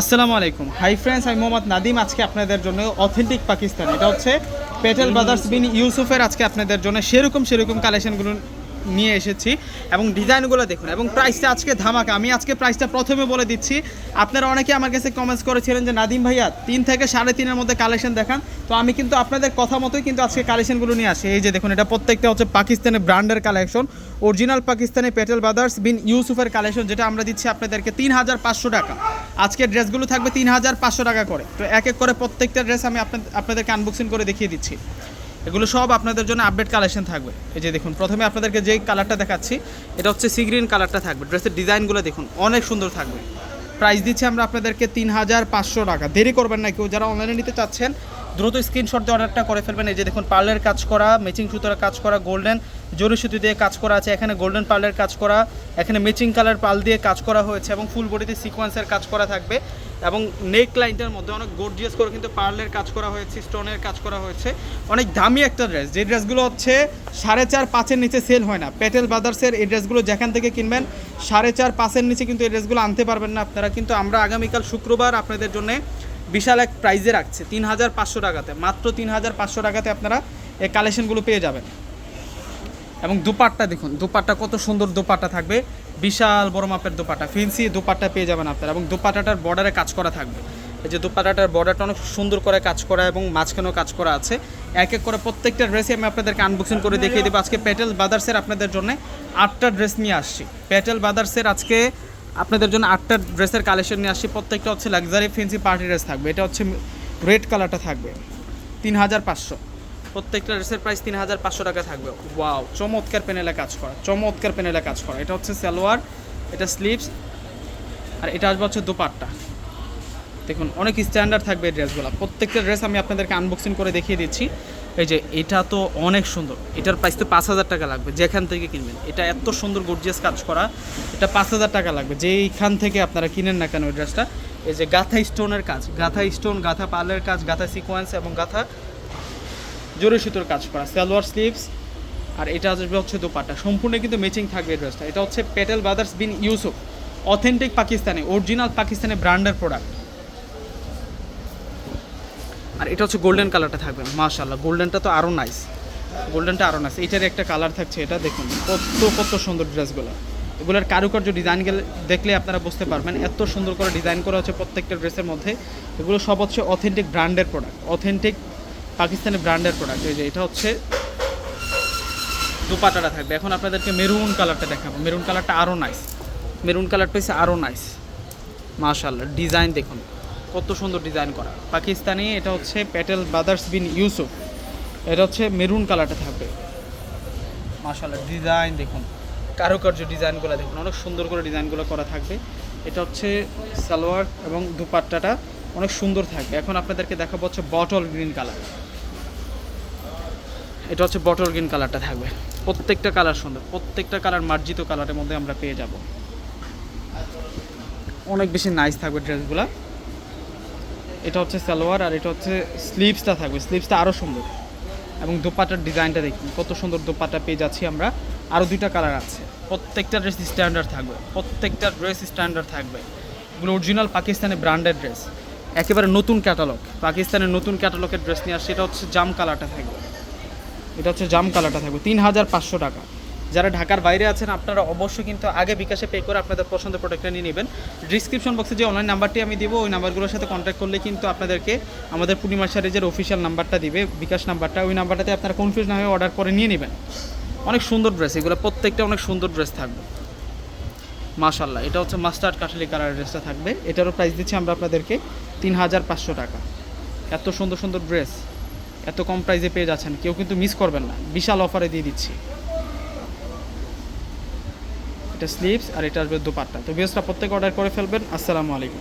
আসসালামু আলাইকুম। Hi friends আমি মোহাম্মদ নাদিম আজকে আপনাদের জন্য অথেন্টিক পাকিস্তান। এটা হচ্ছে পেটেল ব্রাদার্স বিন ইউসুফের আজকে আপনাদের জন্য সেরকম সেরকম কালেকশনগুলো নিয়ে এসেছি এবং ডিজাইনগুলো দেখুন এবং প্রাইসটা আজকে ধামাকা। আমি আজকে প্রাইসটা প্রথমে বলে দিচ্ছি। আপনারা অনেকে আমার কাছে কমেন্টস করেছিলেন যে, নাদিম ভাইয়া, তিন থেকে সাড়ে তিনের মধ্যে কালেকশন দেখান। তো আমি কিন্তু আপনাদের কথা মতোই কিন্তু আজকে কালেকশনগুলো নিয়ে আসি। এই যে দেখুন, এটা প্রত্যেকটা হচ্ছে পাকিস্তানের ব্র্যান্ডের collection original Pakistani Petal Brothers Bin ইউসুফের কালেকশন যেটা আমরা দিচ্ছি আপনাদেরকে তিন হাজার পাঁচশো টাকা। আজকে ড্রেসগুলো থাকবে তিন হাজার পাঁচশো টাকা করে। তো এক এক করে প্রত্যেকটা ড্রেস আমি আপনাদের আপনাদেরকে আনবক্সিং করে দেখিয়ে দিচ্ছি। এগুলো সব আপনাদের জন্য আপডেট কালেকশন থাকবে। এই যে দেখুন, প্রথমে আপনাদেরকে যেই কালারটা দেখাচ্ছি, এটা হচ্ছে সি গ্রিন কালারটা থাকবে। ড্রেসের ডিজাইনগুলো দেখুন, অনেক সুন্দর থাকবে। প্রাইস দিচ্ছি আমরা আপনাদেরকে তিন হাজার পাঁচশো টাকা। দেরি করবেন না, কেউ যারা অনলাইনে নিতে চাচ্ছেন দ্রুত স্ক্রিনশট দিয়ে অর্ডারটা করে ফেলবেন। এই যে দেখুন পার্লের কাজ করা ম্যাচিং সুতোর কাজ করা গোল্ডেন জরি সুতো দিয়ে কাজ করা আছে। এখানে গোল্ডেন পার্লের কাজ করা, এখানে ম্যাচিং কালার পাল দিয়ে কাজ করা হয়েছে এবং ফুল বডিতে সিকোয়েন্সের কাজ করা থাকবে এবং নেক লাইনটার মধ্যে অনেক গোর্জিয়াস করে কিন্তু পার্লের কাজ করা হয়েছে স্টোনের কাজ করা হয়েছে। অনেক দামি একটা ড্রেস যে ড্রেসগুলো হচ্ছে সাড়ে চার পাঁচের নিচে সেল হয় না। পেটেল ব্রাদার্সের এই ড্রেসগুলো যেখান থেকে কিনবেন, সাড়ে চার পাঁচের নিচে কিন্তু এই ড্রেসগুলো আনতে পারবেন না আপনারা। কিন্তু আমরা আগামীকাল শুক্রবার আপনাদের জন্য বিশাল এক প্রাইজে রাখছে তিন হাজার পাঁচশো টাকাতে। মাত্র তিন হাজার পাঁচশো টাকাতে আপনারা এই কালেকশনগুলো পেয়ে যাবেন। এবং দুপাট্টা দেখুন, দুপাট্টা কত সুন্দর দুপাট্টা থাকবে। বিশাল বড় মাপের দুপাট্টা ফেন্সি দুপাট্টা পেয়ে যাবেন আপনারা। এবং দুপাট্টাটার বর্ডারে কাজ করা থাকবে। এই যে দুপাট্টাটার বর্ডারটা অনেক সুন্দর করে কাজ করা এবং মাঝখানেও কাজ করা আছে। এক এক করে প্রত্যেকটা ড্রেসে আমি আপনাদেরকে আনবক্সিং করে দেখিয়ে দেবো। আজকে প্যাটেল বাদার্সের আপনাদের জন্য আটটা ড্রেস নিয়ে আসছি। প্যাটেল বাদার্সের আজকে আপনাদের জন্য আটটা ড্রেসের কালেকশন নিয়ে আসছি। প্রত্যেকটা হচ্ছে লাক্সারি ফেন্সি পার্টি ড্রেস থাকবে। এটা হচ্ছে রেড কালারটা থাকবে। তিন হাজার পাঁচশো। প্রত্যেকটা ড্রেসের প্রাইস তিন হাজার পাঁচশো টাকা থাকবে। ওয়াও চমৎকার প্যানেলে কাজ করা। চমৎকার প্যানেলে কাজ করা। এটা হচ্ছে সালোয়ার, এটা স্লিভস আর এটা আসবে হচ্ছে দোপাট্টা। দেখুন, অনেক স্ট্যান্ডার্ড থাকবে এই ড্রেসগুলো প্রত্যেকটা ড্রেস আমি আপনাদেরকে আনবক্সিং করে দেখিয়ে দিচ্ছি। এই যে, এটা তো অনেক সুন্দর। এটার প্রাইস তো পাঁচ হাজার টাকা লাগবে, যেখান থেকে কিনবেন। এটা এত সুন্দর গর্জিয়াস কাজ করা। এটা পাঁচ হাজার টাকা লাগবে। যেইখান থেকে আপনারা কিনেন না কেন ওই ড্রেসটা এই যে গাথা স্টোনের কাজ, গাথা স্টোন গাথা পার্লের কাজ, গাথা সিকোয়েন্স এবং গাথা জরি সুতোর কাজ করা, সালোয়ার স্লিভস আর এটা আসবে হচ্ছে দোপাট্টা। সম্পূর্ণ কিন্তু ম্যাচিং থাকবে এই ড্রেসটা এটা হচ্ছে Petal Brothers Bin Yusuf authentic Pakistani original Pakistani ব্র্যান্ডের প্রোডাক্ট এটা হচ্ছে গোল্ডেন কালারটা থাকবে মাশাল্লাহ গোল্ডেনটা তো আরও নাইস গোল্ডেনটা আরও নাইস এটার একটা কালার থাকছে এটা, দেখুন, কত কত সুন্দর ড্রেসগুলো। এগুলোর কারুকার্য ডিজাইন গেলে, দেখলে আপনারা বুঝতে পারবেন, এত সুন্দর করে ডিজাইন করা হচ্ছে প্রত্যেকটা ড্রেসের মধ্যে। এগুলো সব হচ্ছে অথেন্টিক ব্র্যান্ডের প্রোডাক্ট অথেন্টিক পাকিস্তানি ব্র্যান্ডের প্রোডাক্ট এই যে এটা হচ্ছে দুপাটাটা থাকবে। এখন আপনাদেরকে মেরুন কালারটা দেখাবো। মেরুন কালারটা আরও নাইস মেরুন কালারটা হচ্ছে আরও নাইস মাশাল্লাহ ডিজাইন দেখুন। কত সুন্দর ডিজাইন করা। পাকিস্তানি, এটা হচ্ছে প্যাটেল ব্রাদার্স বিন ইউসুফ এটা হচ্ছে মেরুন কালারটা থাকবে। মাশাল্লাহ ডিজাইন দেখুন। কারুকার্য ডিজাইনগুলো দেখুন। অনেক সুন্দর করে ডিজাইনগুলো করা থাকবে। এটা হচ্ছে সালোয়ার এবং দুপাট্টাটা অনেক সুন্দর থাকবে। এখন আপনাদেরকে দেখাবো হচ্ছে বটল গ্রিন কালার এটা হচ্ছে বটল গ্রিন কালারটা থাকবে। প্রত্যেকটা কালার সুন্দর। প্রত্যেকটা কালার মার্জিত কালারের মধ্যে আমরা পেয়ে যাব। অনেক বেশি নাইস থাকবে ড্রেসগুলো এটা হচ্ছে সালোয়ার আর এটা হচ্ছে স্লিভসটা থাকবে। স্লিভসটা আরও সুন্দর। এবং দোপাটার ডিজাইনটা দেখুন, কত সুন্দর দোপাটা পেয়ে যাচ্ছি আমরা। আরও দুইটা কালার আছে। প্রত্যেকটা ড্রেস স্ট্যান্ডার্ড থাকবে, প্রত্যেকটা ড্রেস স্ট্যান্ডার্ড থাকবে। এগুলো অরিজিনাল পাকিস্তানি ব্র্যান্ডেড ড্রেস একেবারে নতুন ক্যাটালগ পাকিস্তানের নতুন ক্যাটালগের ড্রেস নিয়ে আসছে। এটা হচ্ছে জাম কালারটা থাকবে। এটা হচ্ছে জাম কালারটা থাকবে। তিন হাজার পাঁচশো টাকা। যারা ঢাকার বাইরে আছেন, আপনারা অবশ্যই কিন্তু আগে বিকাশে পে করে আপনাদের পছন্দের প্রোডাক্টটা নিয়ে নেবেন। ডিসক্রিপশন বক্সে যে অনলাইন নাম্বারটি আমি দিব, ওই নাম্বারগুলোর সাথে কন্ট্যাক্ট করলে কিন্তু আপনাদেরকে আমাদের পূর্ণিমা সারিজের অফিসিয়াল নাম্বারটা দিবে, বিকাশ নাম্বারটা ওই নাম্বারটাতে আপনারা কনফিউজ না হয়ে অর্ডার করে নিয়ে নেবেন। অনেক সুন্দর ড্রেস এগুলো প্রত্যেকটা অনেক সুন্দর ড্রেস থাকবে। মাশাল্লাহ এটা হচ্ছে মাস্টার্ড কাঠালি কালার ড্রেসটা থাকবে। এটারও প্রাইস দিচ্ছি আমরা আপনাদেরকে তিন হাজার পাঁচশো টাকা। এত সুন্দর সুন্দর ড্রেস এত কম প্রাইসে পেয়ে যাচ্ছেন, কেউ কিন্তু মিস করবেন না। বিশাল অফারে দিয়ে দিচ্ছি। এটা স্লিপস আর এটা আসবে দুপাট্টা। তো বিএসটা প্রত্যেকে অর্ডার করে ফেলবেন। আসসালামু আলাইকুম।